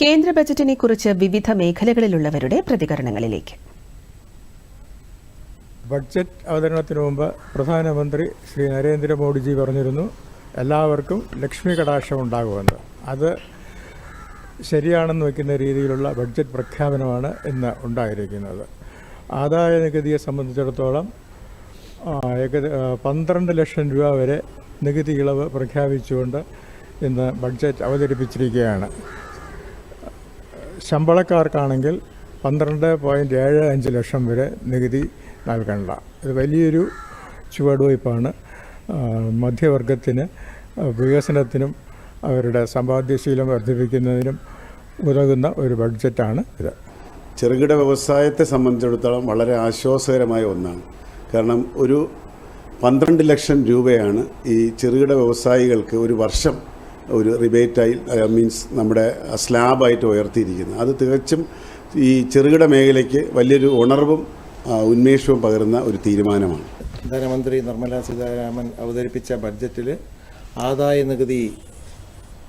കേന്ദ്ര ബജറ്റിനെ കുറിച്ച് വിവിധ മേഖലകളിലുള്ളവരുടെ പ്രതികരണങ്ങളിലേക്ക്. ബഡ്ജറ്റ് അവതരണത്തിന് മുമ്പ് പ്രധാനമന്ത്രി ശ്രീ നരേന്ദ്രമോദിജി പറഞ്ഞിരുന്നു എല്ലാവർക്കും ലക്ഷ്മി കടാക്ഷം ഉണ്ടാകുമെന്ന്. അത് ശരിയാണെന്ന് വയ്ക്കുന്ന രീതിയിലുള്ള ബഡ്ജറ്റ് പ്രഖ്യാപനമാണ് ഇന്ന് ഉണ്ടായിരിക്കുന്നത്. ആദായ നികുതിയെ സംബന്ധിച്ചിടത്തോളം പന്ത്രണ്ട് ലക്ഷം രൂപ വരെ നികുതി ഇളവ് പ്രഖ്യാപിച്ചുകൊണ്ട് ഇന്ന് ബഡ്ജറ്റ് അവതരിപ്പിച്ചിരിക്കുകയാണ്. ശമ്പളക്കാർക്കാണെങ്കിൽ പന്ത്രണ്ട് പോയിന്റ് ഏഴ് അഞ്ച് ലക്ഷം വരെ നികുതി നൽകണ്ട. ഇത് വലിയൊരു ചുവടുവയ്പ്പാണ്. മധ്യവർഗത്തിന് വികസനത്തിനും അവരുടെ സമ്പാദ്യശീലം വർദ്ധിപ്പിക്കുന്നതിനും ഉതകുന്ന ഒരു ബഡ്ജറ്റാണ് ഇത്. ചെറുകിട വ്യവസായത്തെ സംബന്ധിച്ചിടത്തോളം വളരെ ആശ്വാസകരമായ ഒന്നാണ്. കാരണം ഒരു പന്ത്രണ്ട് ലക്ഷം രൂപയാണ് ഈ ചെറുകിട വ്യവസായികൾക്ക് ഒരു വർഷം ഒരു റിബേറ്റായി മീൻസ് നമ്മുടെ സ്ലാബായിട്ട് ഉയർത്തിയിരിക്കുന്നത് അത് തികച്ചും ഈ ചെറുകിട മേഖലയ്ക്ക് വലിയൊരു ഉണർവും ഉന്മേഷവും പകരുന്ന ഒരു തീരുമാനമാണ്. ധനമന്ത്രി നിർമ്മല സീതാരാമൻ അവതരിപ്പിച്ച ബഡ്ജറ്റിൽ ആദായ നികുതി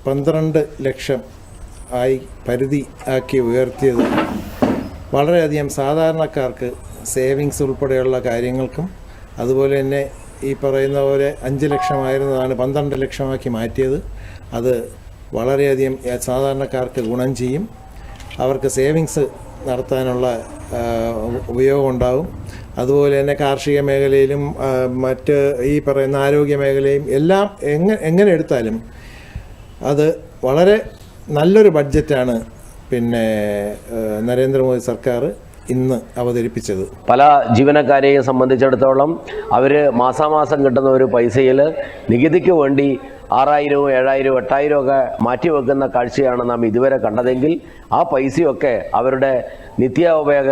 പന്ത്രണ്ട് ലക്ഷം ആയി പരിധി ആക്കി ഉയർത്തിയത് വളരെയധികം സാധാരണക്കാർക്ക് സേവിങ്സ് ഉൾപ്പെടെയുള്ള കാര്യങ്ങൾക്കും അതുപോലെ തന്നെ ഈ പറയുന്ന പോലെ അഞ്ച് ലക്ഷമായിരുന്നതാണ് പന്ത്രണ്ട് ലക്ഷമാക്കി മാറ്റിയത്. അത് വളരെയധികം സാധാരണക്കാർക്ക് ഗുണം ചെയ്യും. അവർക്ക് സേവിങ്സ് നടത്താനുള്ള ഉപയോഗം ഉണ്ടാവും അതുപോലെ തന്നെ കാർഷിക മേഖലയിലും മറ്റ് ഈ പറയുന്ന ആരോഗ്യ മേഖലയും എല്ലാം എങ്ങനെ എങ്ങനെ എടുത്താലും അത് വളരെ നല്ലൊരു ബഡ്ജറ്റാണ്. പിന്നെ നരേന്ദ്രമോദി സർക്കാർ ഇന്ന് അവതരിപ്പിച്ചത്. പല ജീവനക്കാരെയും സംബന്ധിച്ചിടത്തോളം അവർ മാസാമാസം കിട്ടുന്ന ഒരു പൈസയിൽ നികുതിക്ക് വേണ്ടി ആറായിരവും ഏഴായിരവും എട്ടായിരവും ഒക്കെ മാറ്റിവെക്കുന്ന കാഴ്ചയാണ് നാം ഇതുവരെ കണ്ടതെങ്കിൽ ആ പൈസയൊക്കെ അവരുടെ നിത്യോപയോഗ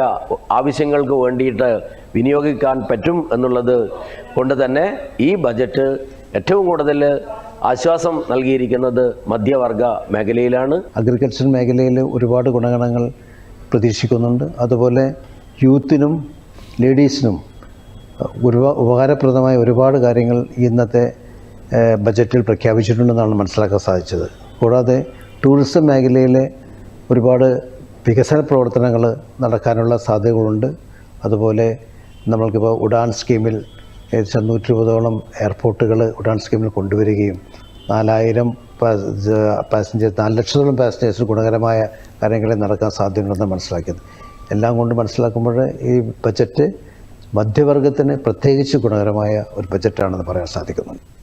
ആവശ്യങ്ങൾക്ക് വേണ്ടിയിട്ട് വിനിയോഗിക്കാൻ പറ്റും എന്നുള്ളത് കൊണ്ട് തന്നെ ഈ ബജറ്റ് ഏറ്റവും കൂടുതൽ ആശ്വാസം നൽകിയിരിക്കുന്നത് മധ്യവർഗ മേഖലയിലാണ്. അഗ്രികൾച്ചർ മേഖലയിൽ ഒരുപാട് ഗുണഗണങ്ങൾ പ്രതീക്ഷിക്കുന്നുണ്ട്. അതുപോലെ യൂത്തിനും ലേഡീസിനും ഒരുപാ ഉപകാരപ്രദമായ ഒരുപാട് കാര്യങ്ങൾ ഇന്നത്തെ ബജറ്റിൽ പ്രഖ്യാപിച്ചിട്ടുണ്ടെന്നാണ് മനസ്സിലാക്കാൻ സാധിച്ചത്. കൂടാതെ ടൂറിസം മേഖലയിലെ ഒരുപാട് വികസന പ്രവർത്തനങ്ങൾ നടക്കാനുള്ള സാധ്യതകളുണ്ട്. അതുപോലെ നമ്മൾക്കിപ്പോൾ ഉഡാൻ സ്കീമിൽ ഏകദേശം നൂറ്റി ഇരുപതോളം എയർപോർട്ടുകൾ ഉഡാൻ സ്കീമിൽ കൊണ്ടുവരികയും നാലായിരം പാസഞ്ചേഴ്സ് നാല് ലക്ഷത്തോളം പാസഞ്ചേഴ്സിന് ഗുണകരമായ കാര്യങ്ങളെ നടക്കാൻ സാധ്യതയുണ്ടെന്ന് മനസ്സിലാക്കിയത്. എല്ലാം കൊണ്ട് മനസ്സിലാക്കുമ്പോൾ ഈ ബജറ്റ് മധ്യവർഗത്തിന് പ്രത്യേകിച്ച് ഗുണകരമായ ഒരു ബജറ്റാണെന്ന് പറയാൻ സാധിക്കുന്നുണ്ട്